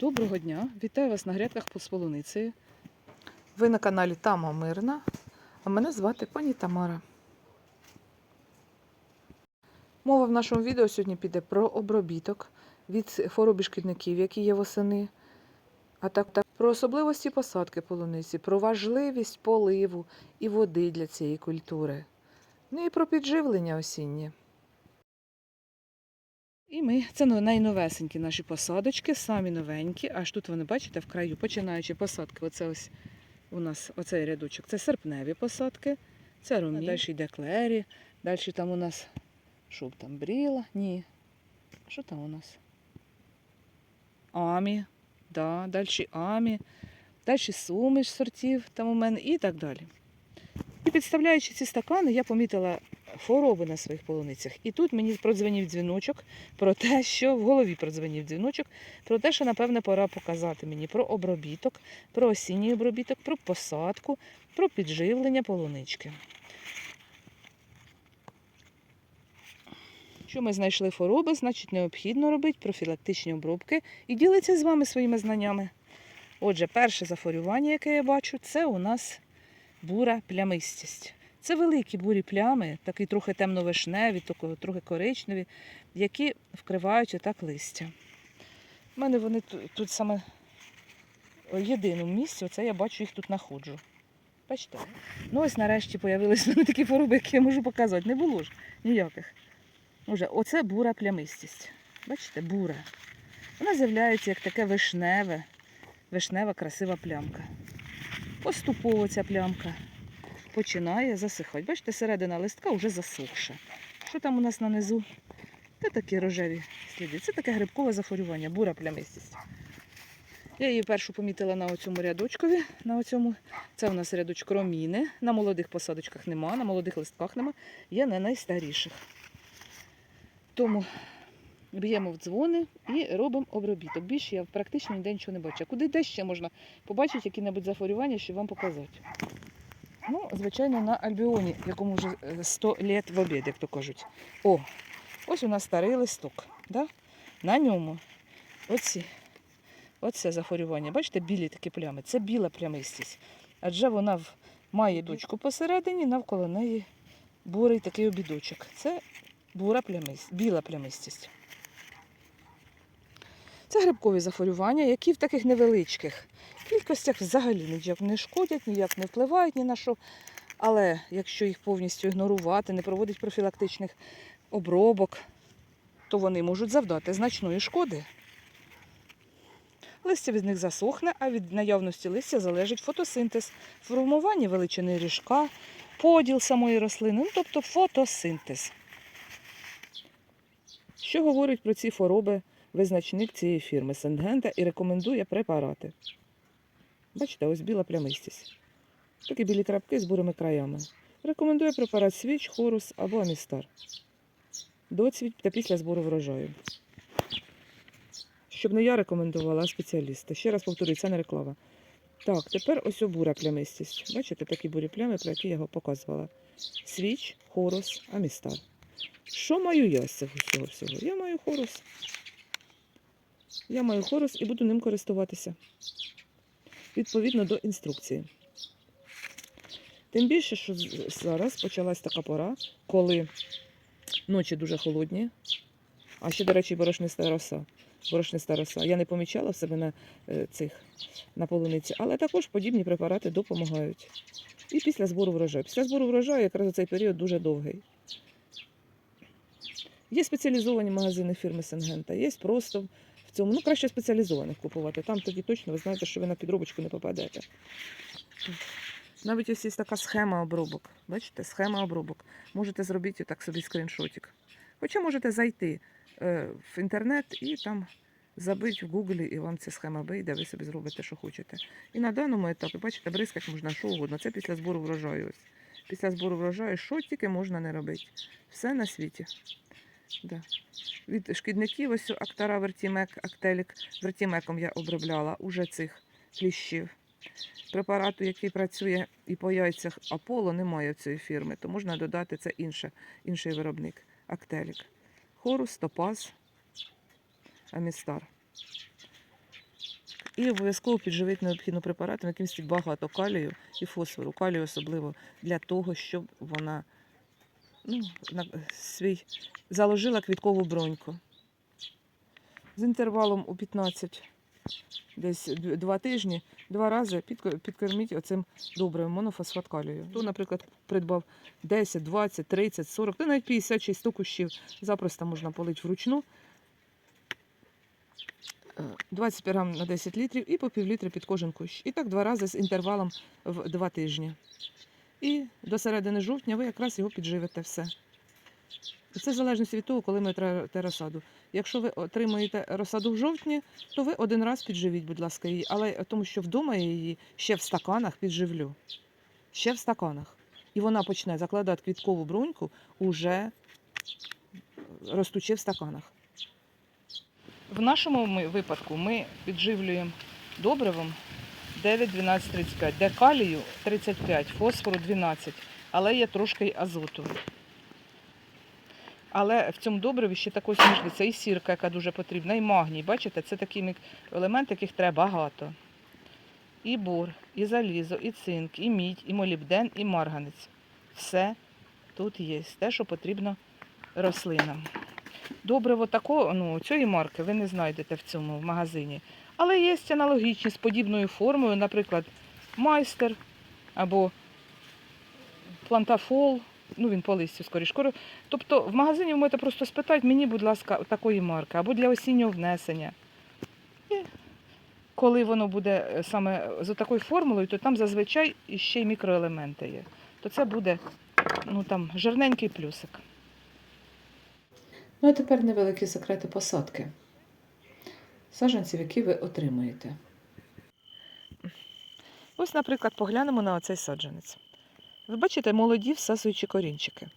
Доброго дня! Вітаю вас на грядках з полуницею. Ви на каналі Тама Мирна, а мене звати пані Тамара. Мова в нашому відео сьогодні піде про обробіток від хвороби шкідників, які є восени, а також про особливості посадки полуниці, про важливість поливу і води для цієї культури, ну і про підживлення осіннє. І ми, це ну, найновесенькі наші посадочки, самі новенькі. Аж тут вони, бачите, в краю, починаючи посадки, оце ось у нас оцей рядочок. Це серпневі посадки, це румі, далі йде клері, далі там у нас що там, бріла? Ні. Що там у нас? Амі, да, далі амі, далі суміш сортів там у мене і так далі. І підставляючи ці стакани, я помітила хвороби на своїх полуницях. І тут мені продзвонив дзвіночок про те, що в голові продзвонив дзвіночок, про те, що, напевне, пора показати мені про обробіток, про осінній обробіток, про посадку, про підживлення полунички. Що ми знайшли хвороби, значить необхідно робити профілактичні обробки і ділитися з вами своїми знаннями. Отже, перше захворювання, яке я бачу, це у нас бура плямистість. Це великі бурі плями, такі трохи темно-вишневі, трохи коричневі, які вкривають отак листя. У мене вони тут, тут саме в єдиному місці, оце я бачу, їх тут знаходжу. Бачите? Ну ось нарешті з'явилися такі хвороби, які я можу показати. Не було ж ніяких. Уже, оце бура плямистість. Бачите, бура. Вона з'являється як таке вишневе, вишнева красива плямка. Поступово ця плямка починає засихати. Бачите, середина листка вже засохша. Що там у нас на низу? Такі рожеві сліди. Це таке грибкове захворювання, бура плямистість. Я її першу помітила на оцьому рядочкові. На оцьому. Це у нас рядочок роміни. На молодих посадочках нема, на молодих листках нема. Є не найстаріших. Тому б'ємо в дзвони і робимо обробіток. Більше я практично ніде нічого не бачу. Куди де ще можна побачити які-небудь захворювання, щоб вам показати? Ну, звичайно, на альбіоні, якому вже е, 100 літ в обід, як то кажуть. О, ось у нас старий листок. Да? На ньому оці, оце захворювання. Бачите, білі такі плями. Це біла плямистість. Адже вона має точку посередині, навколо неї бурий такий обідочок. Це бура плямист, біла плямистість. Це грибкові захворювання, які в таких невеличких кількостях взагалі ніяк не шкодять, ніяк не впливають ні на що. Але якщо їх повністю ігнорувати, не проводити профілактичних обробок, то вони можуть завдати значної шкоди. Листя від них засохне, а від наявності листя залежить фотосинтез, формування величини ріжка, поділ самої рослини, ну, тобто фотосинтез. Що говорить про ці хвороби визначник цієї фірми Сенгента і рекомендує препарати. Бачите, ось біла плямистість. Такі білі крапки з бурими краями. Рекомендує препарат свіч, хорус або амістар. До цвіт та після збору врожаю. Щоб не я рекомендувала, а спеціалісти. Ще раз повторюю, це не реклама. Так, тепер ось бура плямистість. Бачите, такі бурі плями, про які я його показувала. Свіч, хорус, амістар. Що маю я з цього всього? Я маю хорус. Я маю хорус і буду ним користуватися. Відповідно до інструкції. Тим більше, що зараз почалась така пора, коли ночі дуже холодні, а ще, до речі, борошниста роса. Борошниста роса. Я не помічала в себе на е, цих на полуниці, але також подібні препарати допомагають. І після збору врожаю. Після збору врожаю якраз цей період дуже довгий. Є спеціалізовані магазини фірми Сенгента, є просто в цьому. Ну, краще спеціалізованих купувати. Там тоді точно ви знаєте, що ви на підробочку не попадете. Навіть ось є така схема обробок. Бачите, схема обробок. Можете зробити так собі скріншотик. Хоча можете зайти е, в інтернет і там забити в гуглі, і вам ця схема вийде, ви собі зробите, що хочете. І на даному етапі, бачите, бризкати можна що угодно. Це після збору врожаю. Після збору врожаю, що тільки можна не робити. Все на світі. Да. Від шкідників ось актара вертімек, актелік. Вертімеком я обробляла уже цих кліщів. Препарату, який працює і по яйцях Аполло, немає цієї фірми, то можна додати це інше, інший виробник Актелік. Хорус, Топаз, Амістар. І обов'язково підживити необхідно препаратом, яким містить багато калію і фосфору. Калію особливо для того, щоб вона ну, на, свій, заложила квіткову броньку. З інтервалом у 15 десь д- два тижні, два рази підкорміть оцим добрим монофосфат калію. Хто, наприклад, придбав 10, 20, 30, 40, та навіть 50 чи 100 кущів, запросто можна полити вручну. Е, 25 грам на 10 літрів і по пів літри під кожен кущ. І так два рази з інтервалом в два тижні. І до середини жовтня ви якраз його підживите все. Це в залежності від того, коли ми трете розсаду. Якщо ви отримуєте розсаду в жовтні, то ви один раз підживіть, будь ласка, її. Але тому що вдома я її ще в стаканах підживлю. Ще в стаканах. І вона почне закладати квіткову бруньку уже ростучи в стаканах. В нашому випадку ми підживлюємо добривом 9, 12, 35, де калію 35, фосфору 12, але є трошки й азоту. Але в цьому добриві ще також міжниця і сірка, яка дуже потрібна, і магній. Бачите, це такі мік- елементи, яких треба багато. І бор, і залізо, і цинк, і мідь, і молібден, і марганець. Все тут є. Те, що потрібно рослинам. Добриво такого, ну, цієї марки ви не знайдете в цьому в магазині. Але є аналогічні з подібною формою, наприклад, майстер або плантафол, ну він по листю скоріш. Тобто в магазині ви можете просто спитати, мені, будь ласка, такої марки, або для осіннього внесення. І коли воно буде е, саме за такою формулою, то там зазвичай ще й мікроелементи є. То це буде ну, там, жирненький плюсик. Ну а тепер невеликі секрети посадки. Саджанців, які ви отримуєте. Ось, наприклад, поглянемо на оцей саджанець. Ви бачите молоді всасуючі корінчики.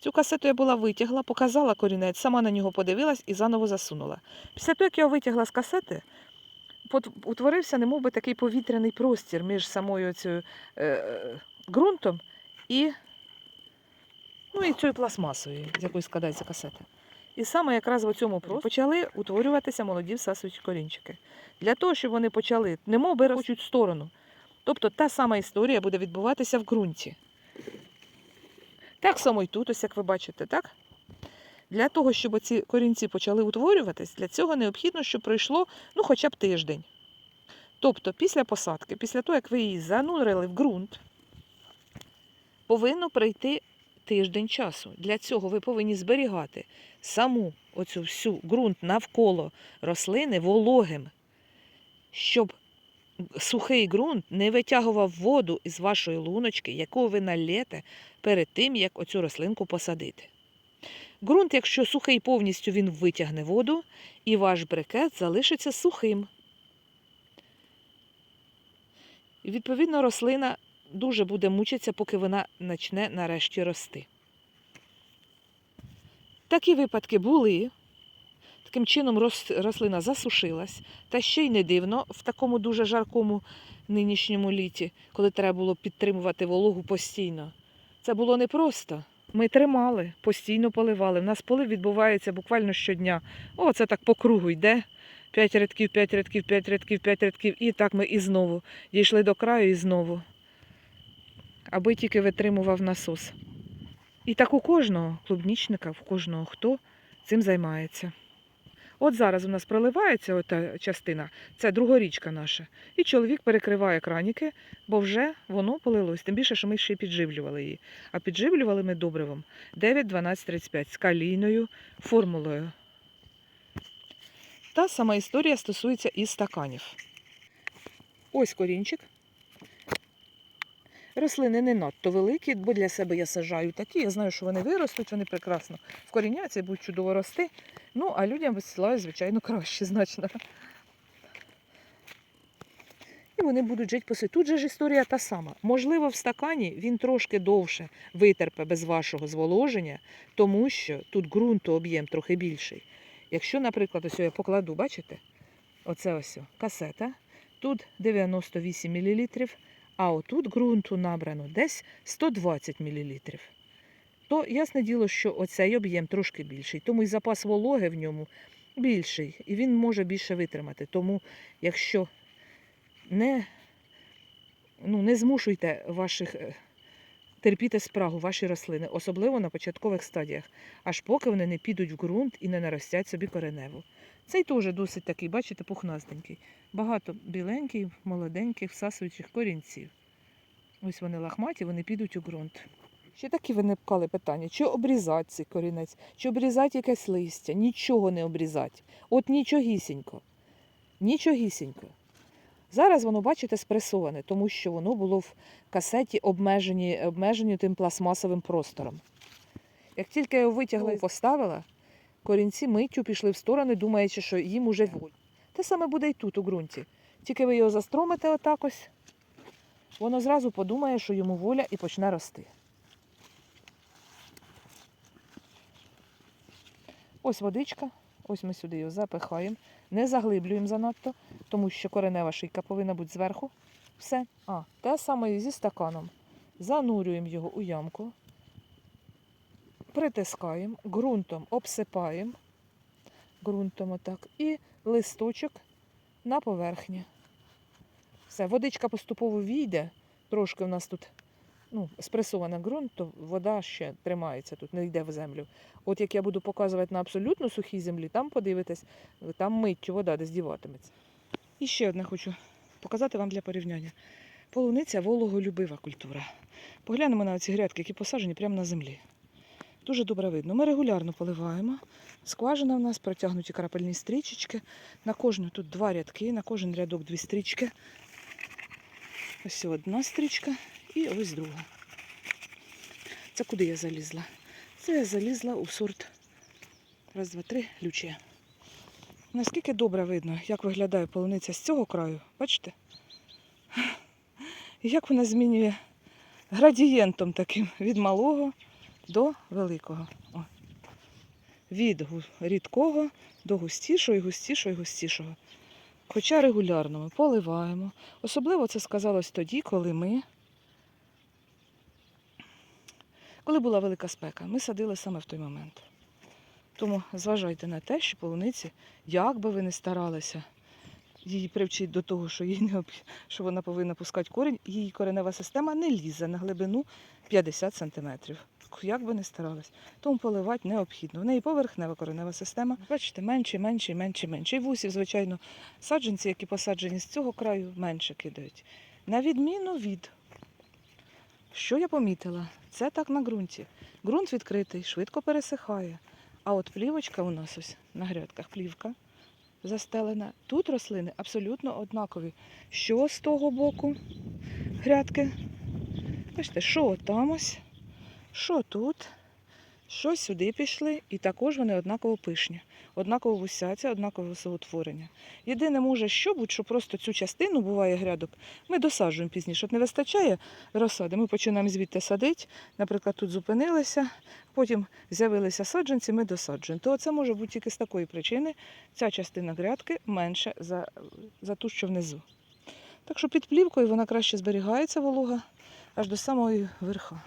Цю касету я була витягла, показала корінець, сама на нього подивилась і заново засунула. Після того, як я витягла з касети, утворився немов би такий повітряний простір між самою цією е, ґрунтом і, ну, і цією пластмасою, з якої складається касета. І саме якраз в цьому просторі почали утворюватися молоді всасуючі корінчики. Для того, щоб вони почали, немов би ростуть сторону. Тобто та сама історія буде відбуватися в ґрунті. Так само і тут, ось як ви бачите, так? Для того, щоб ці корінці почали утворюватись, для цього необхідно, щоб пройшло ну, хоча б тиждень. Тобто, після посадки, після того, як ви її занурили в ґрунт, повинно пройти тиждень часу. Для цього ви повинні зберігати саму оцю всю ґрунт навколо рослини вологим, щоб сухий ґрунт не витягував воду із вашої луночки, яку ви налєте перед тим, як оцю рослинку посадити. Ґрунт, якщо сухий повністю, він витягне воду, і ваш брикет залишиться сухим. І, відповідно, рослина дуже буде мучитися, поки вона почне нарешті рости. Такі випадки були. Таким чином рослина засушилась. Та ще й не дивно в такому дуже жаркому нинішньому літі, коли треба було підтримувати вологу постійно. Це було непросто. Ми тримали, постійно поливали. У нас полив відбувається буквально щодня. О, це так по кругу йде. П'ять рядків, п'ять рядків, п'ять рядків, п'ять рядків. І так ми і знову дійшли до краю і знову. Аби тільки витримував насос. І так у кожного клубнічника, в кожного хто цим займається. От зараз у нас проливається ота частина, це другорічка наша. І чоловік перекриває краніки, бо вже воно полилось. Тим більше, що ми ще й підживлювали її. А підживлювали ми добривом 9, 12, 35 з калійною формулою. Та сама історія стосується і стаканів. Ось корінчик. Рослини не надто великі, бо для себе я сажаю такі. Я знаю, що вони виростуть, вони прекрасно вкоріняться будуть чудово рости. Ну, а людям висилаю, звичайно, краще значно. І вони будуть жити по. Тут же ж історія та сама. Можливо, в стакані він трошки довше витерпе без вашого зволоження, тому що тут ґрунту об'єм трохи більший. Якщо, наприклад, ось я покладу, бачите? Оце ось касета. Тут 98 мл, а отут ґрунту набрано десь 120 мл. То ясне діло, що оцей об'єм трошки більший, тому і запас вологи в ньому більший, і він може більше витримати. Тому, якщо не, ну, не змушуйте ваших е, терпіти спрагу, ваші рослини, особливо на початкових стадіях, аж поки вони не підуть в ґрунт і не наростять собі кореневу. Цей теж досить такий, бачите, пухнастенький. Багато біленьких, молоденьких, всасуючих корінців. Ось вони лахматі, вони підуть у ґрунт. Ще такі виникали питання, чи обрізати цей корінець, чи обрізати якесь листя, нічого не обрізати. От нічогісінько. Нічогісінько. Зараз воно, бачите, спресоване, тому що воно було в касеті обмежені, обмежені тим пластмасовим простором. Як тільки я його витягла і поставила, корінці миттю пішли в сторони, думаючи, що їм уже воль. Те саме буде і тут, у ґрунті. Тільки ви його застромите отак ось, воно зразу подумає, що йому воля і почне рости. Ось водичка, ось ми сюди його запихаємо, не заглиблюємо занадто, тому що коренева шийка повинна бути зверху. Все. А, те саме зі стаканом. Занурюємо його у ямку, притискаємо, ґрунтом обсипаємо, ґрунтом отак, і листочок на поверхні. Все, водичка поступово війде, трошки у нас тут ну, спресований ґрунт, то вода ще тримається тут, не йде в землю. От як я буду показувати на абсолютно сухій землі, там подивитесь, там миттю вода десь діватиметься. І ще одне хочу показати вам для порівняння. Полуниця вологолюбива культура. Поглянемо на ці грядки, які посаджені прямо на землі. Дуже добре видно. Ми регулярно поливаємо. Скважина в нас протягнуті крапельні стрічечки. На кожну тут два рядки, на кожен рядок дві стрічки. Ось одна стрічка і ось друга. Це куди я залізла? Це я залізла у сорт. Раз, два, три, лючія. Наскільки добре видно, як виглядає полуниця з цього краю, бачите? І як вона змінює градієнтом таким від малого до великого. О. Від рідкого до густішого, і густішого, і густішого. Хоча регулярно ми поливаємо. Особливо це сказалось тоді, коли ми коли була велика спека, ми садили саме в той момент. Тому зважайте на те, що полуниці, як би ви не старалися її привчити до того, що, їй не об... що вона повинна пускати корінь, її коренева система не лізе на глибину 50 см. Як би не старалась. Тому поливати необхідно. В неї поверхнева коренева система. Бачите, менше, менше, менше, менше. І вусів, звичайно, саджанці, які посаджені з цього краю, менше кидають. На відміну від що я помітила? Це так на ґрунті. Ґрунт відкритий, швидко пересихає. А от плівочка у нас ось на грядках плівка застелена. Тут рослини абсолютно однакові. Що з того боку грядки? Бачите, що там ось, що тут, що сюди пішли, і також вони однаково пишні, однаково висяться, однаково висоутворення. Єдине може, що будь, що просто цю частину буває грядок, ми досаджуємо пізніше. От не вистачає розсади. Ми починаємо звідти садити. Наприклад, тут зупинилися, потім з'явилися саджанці, ми досаджуємо. То це може бути тільки з такої причини. Ця частина грядки менше за, за ту, що внизу. Так що під плівкою вона краще зберігається волога аж до самої верха.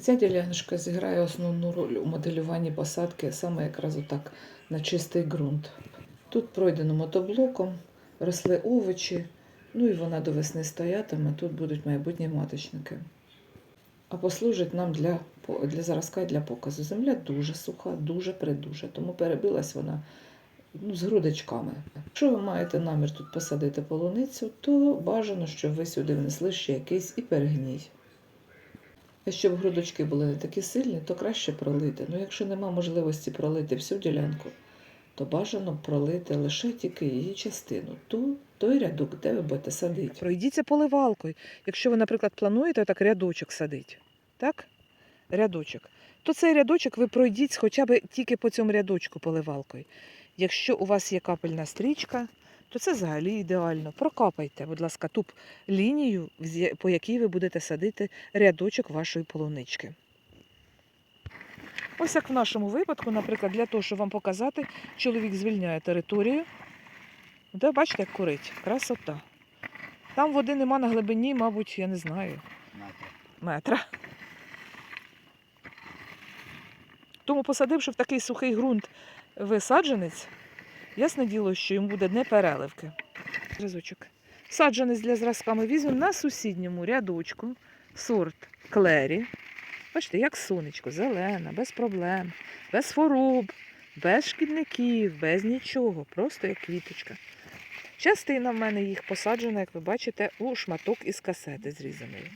Ця діляночка зіграє основну роль у моделюванні посадки саме якраз отак на чистий ґрунт. Тут пройдено мотоблоком, росли овочі, ну і вона до весни стоятиме, тут будуть майбутні маточники. А послужить нам для, для заразка і для показу. Земля дуже суха, дуже придуже, тому перебилась вона ну, з грудочками. Якщо ви маєте намір тут посадити полуницю, то бажано, щоб ви сюди внесли ще якийсь і перегній. Щоб грудочки були не такі сильні, то краще пролити. Ну, якщо нема можливості пролити всю ділянку, то бажано пролити лише тільки її частину, ту, той рядок, де ви будете садити. Пройдіться поливалкою. Якщо ви, наприклад, плануєте так рядочок садити, так? Рядочок. То цей рядочок ви пройдіть хоча б тільки по цьому рядочку поливалкою. Якщо у вас є капельна стрічка, то це взагалі ідеально. Прокапайте, будь ласка, ту лінію, по якій ви будете садити рядочок вашої полунички. Ось як в нашому випадку, наприклад, для того, щоб вам показати, чоловік звільняє територію. Де бачите, як курить? Красота. Там води нема на глибині, мабуть, я не знаю, метра. Тому посадивши в такий сухий ґрунт висадженець, Ясне діло, що йому буде не переливки. Зразочок. Саджанець для зразка ми візьмемо на сусідньому рядочку сорт клері. Бачите, як сонечко, зелена, без проблем, без хвороб, без шкідників, без нічого, просто як квіточка. Частина в мене їх посаджена, як ви бачите, у шматок із касети зрізаної,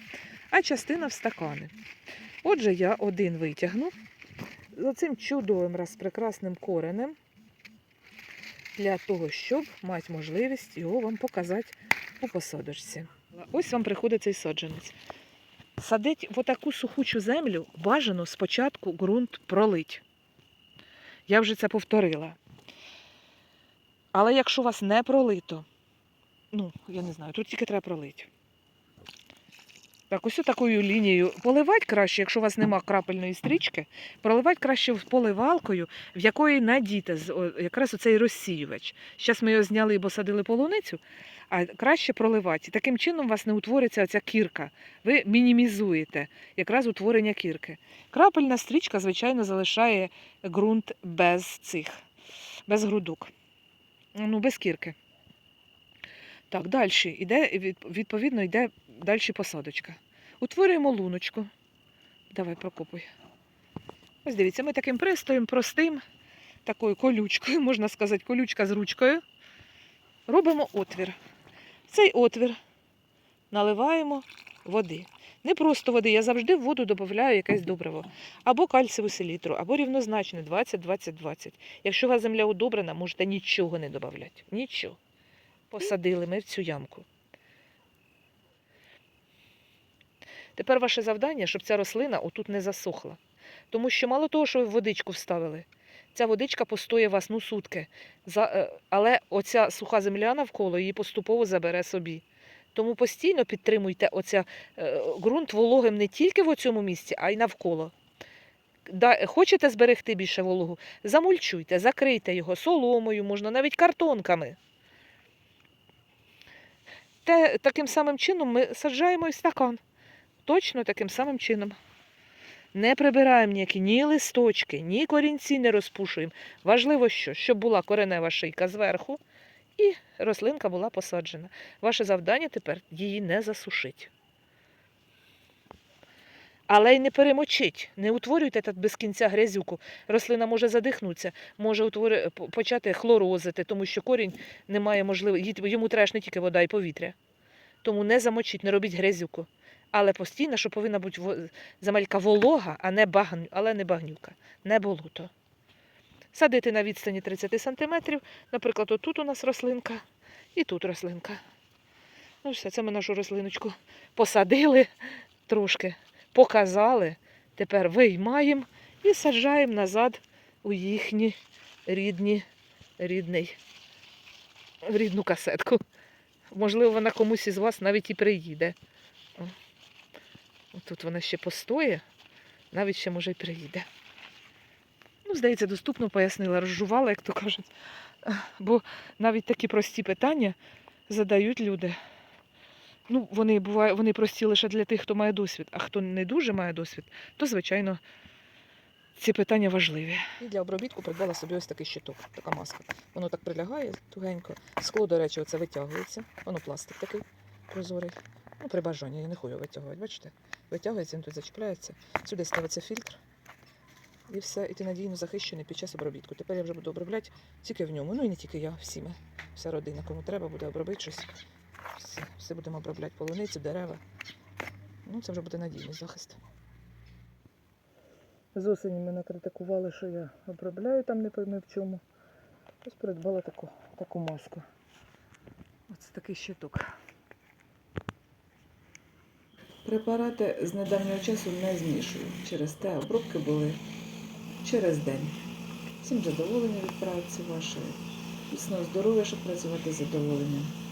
а частина в стакани. Отже, я один витягну з оцим чудовим раз прекрасним коренем для того, щоб мати можливість його вам показати у посадочці. Ось вам приходить цей саджанець. Садить в отаку сухучу землю бажано спочатку ґрунт пролить. Я вже це повторила. Але якщо у вас не пролито, ну, я не знаю, тут тільки треба пролити. Так, ось такою лінією поливати краще, якщо у вас нема крапельної стрічки, проливати краще поливалкою, в якої о, якраз оцей розсіювач. Зараз ми його зняли, бо садили полуницю, а краще проливати. Таким чином у вас не утвориться оця кірка. Ви мінімізуєте якраз утворення кірки. Крапельна стрічка, звичайно, залишає ґрунт без цих, без грудок. Ну, без кірки. Так, далі іде, відповідно, йде далі посадочка. Утворюємо луночку. Давай прокопуй. Ось дивіться, ми таким пристроєм простим, такою колючкою, можна сказати, колючка з ручкою. Робимо отвір. Цей отвір наливаємо води. Не просто води, я завжди в воду додаю якесь добриво. Або кальцеву селітру, або рівнозначне 20-20-20. Якщо у вас земля удобрена, можете нічого не додати. Нічого. Посадили ми в цю ямку. Тепер ваше завдання, щоб ця рослина отут не засохла. Тому що мало того, що ви водичку вставили, ця водичка постоє вас ну сутки. Е, але оця суха земля навколо її поступово забере собі. Тому постійно підтримуйте оця е, ґрунт вологим не тільки в цьому місці, а й навколо. Хочете зберегти більше вологу? Замульчуйте, закрийте його соломою, можна навіть картонками. Те, таким самим чином ми саджаємо і стакан. Точно таким самим чином. Не прибираємо ніякі ні листочки, ні корінці не розпушуємо. Важливо, що, щоб була коренева шийка зверху і рослинка була посаджена. Ваше завдання тепер її не засушить. Але й не перемочить, не утворюйте так без кінця грязюку. Рослина може задихнутися, може утвори... почати хлорозити, тому що корінь не має можливості, йому треба ж не тільки вода і повітря. Тому не замочіть, не робіть грязюку. Але постійно, що повинна бути земелька волога, а не багню, але не багнюка, не болото. Садити на відстані 30 см. Наприклад, отут у нас рослинка і тут рослинка. Ну, все, це ми нашу рослиночку посадили трошки, показали. Тепер виймаємо і саджаємо назад у їхні рідні, рідний, рідну касетку. Можливо, вона комусь із вас навіть і приїде. Тут вона ще постоє, навіть ще може й приїде. Ну, здається, доступно пояснила, розжувала, як то кажуть. Бо навіть такі прості питання задають люди. Ну, вони буває, вони прості лише для тих, хто має досвід, а хто не дуже має досвід, то, звичайно, ці питання важливі. І для обробітку придбала собі ось такий щиток, така маска. Воно так прилягає тугенько. Скло, до речі, оце витягується. Воно пластик такий прозорий. Ну, при бажанні, я не хочу витягувати, бачите? Витягується, він тут зачіпляється. Сюди ставиться фільтр. І все, і ти надійно захищений під час обробітку. Тепер я вже буду обробляти тільки в ньому. Ну і не тільки я, всі. Вся родина, кому треба, буде обробити щось. Все, все будемо обробляти полуниці, дерева. Ну, це вже буде надійний захист. З осені мене критикували, що я обробляю там не пойми в чому. Ось придбала таку, таку маску. Ось такий щиток. Препарати з недавнього часу не змішую. Через те обробки були через день. Всім задоволення від праці вашої. Міцного здоров'я, щоб працювати з задоволенням.